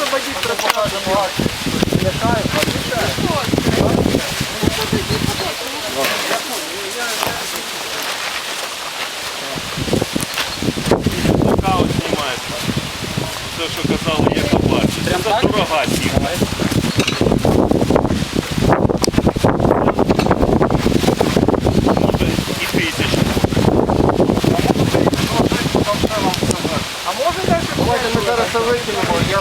освободить пространство. Нокаут знімається. Те, що казали, є платі. Це дорога сім'я. Може і. А може далі? Давайте ми зараз це викинемо. Я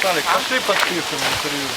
Салик, ты подпишем интервью.